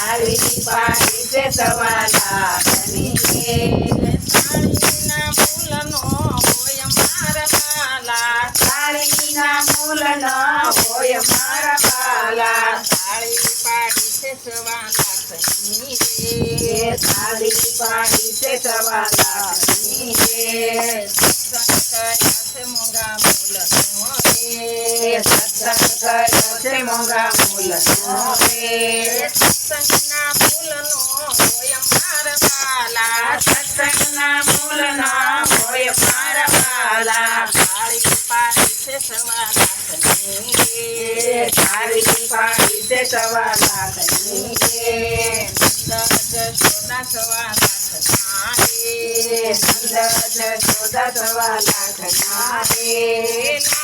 તાળી પાડી છે સવા લાખની રે થાળીના ફૂલનો હોય મારા વાલા તાળીના મૂલનો હોય મારા વાલા થાળી પાડી છે સવા લાખની રે તાળી પાડી છે સવા લાખની રે કર્યા છે મોંઘા મૂલનો રે એ સત્સંગ કર્યો છે મોંઘા મૂલનો રે સત્સંગના ફૂલનો હોય મારા વાલા સત્સંગના મૂલનો હોય મારા વાલા થાળી પાડી છે સવા લાખની રે એ છે સવા લાખની સવા લાખના રે એ નંદ જશોદા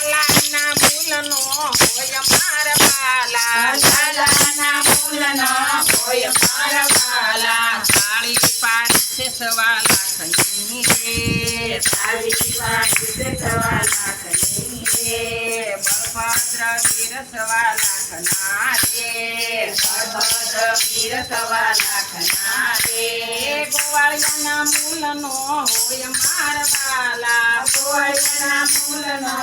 લાલાના ફૂલનો હોય મારા વાલા. લાલાના મૂલનો હોય મારા વાલા. થાળી પાડી છે સવા લાખની રે તાળી પાડી છે રે બળભદ્ર વીર બળભદ્ર વીર ગોવાળિયાના મૂલનો હોય મારા વાલા. ગોળના મૂલનો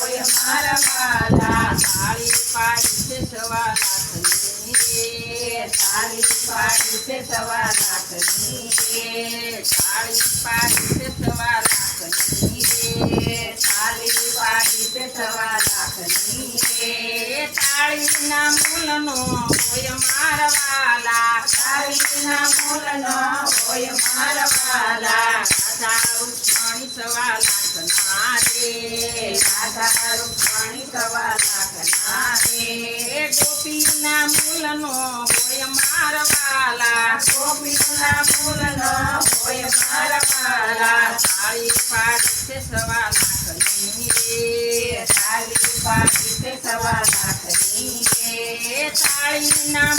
હોય મારા વાલા. થાળી પાડી સવા રે. તાળી પાડી સવા રે. થાળી પાડી સવા રે. તાળી પાડી સવા રે. તાળીના મૂલનો વાલા તાળીના મૂલનો હોય મારા વાલા રાધા રૂક્ષ્મણી સવા લાખના રે રાધા રૂક્ષ્મણી સવા લાખના ગોપીના મૂલનો હોય મારા વાલા ગોપીના મૂલનો હોય મારા વાલા પાડી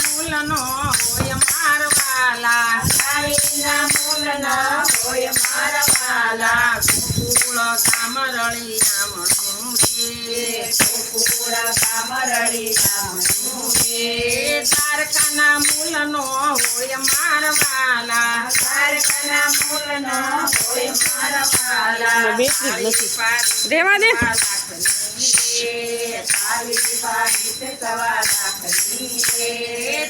મૂલનો હોય મારા વાલા તાળીના મૂલનો હોય મારવાલા ગોકુળ કામરળી રામણું રે ગોકુળ કામરડી રામનું રે મૂલનો હોય મારા રેવા દે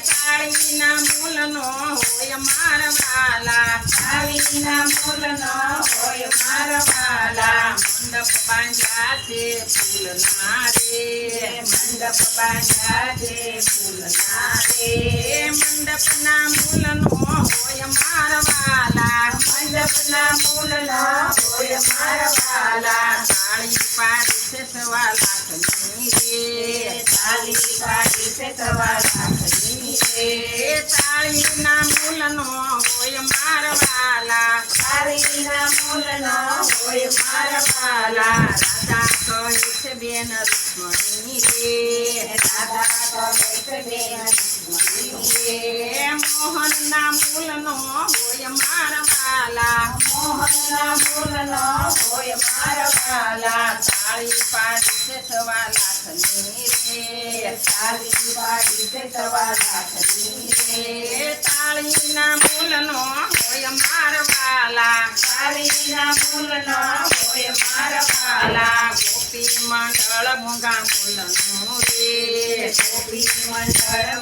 તાળીના મૂલનો હોય મારા વાલા તાળીના મૂલનો હોય મારા મંડપ બાંધ્યા છે ફૂલના રે. મંડપ બાંધ્યા છે ફૂલના રે મંડપના મૂલનો હોય મંડપના મૂલનો હોય મારા વાલા. તાળી પાડી છે સવા લાખની રે તાળી પાડી છે સવા લાખની રે તાળીના મૂલનો હોય મારા વાલા. તાળીના મૂલનો હોય મારા વાલા. રાધા કહે છે બેન રૂક્ષ્મણી રે રાધા કહે છે બેન મોહનના મૂલનો હોય મારા વાલા મોહનના મૂલનો હોય મારા વાલા તાળી પાડી સવા લાખની રે તાળી પાડી સવા લાખની રે તાળીના મૂલનો હોય મારા વાલા તાળીના મૂલનો હોય મારા વાલા ગોપી મંડળ મોંઘા મૂલનું રે. ગોપી મંડળ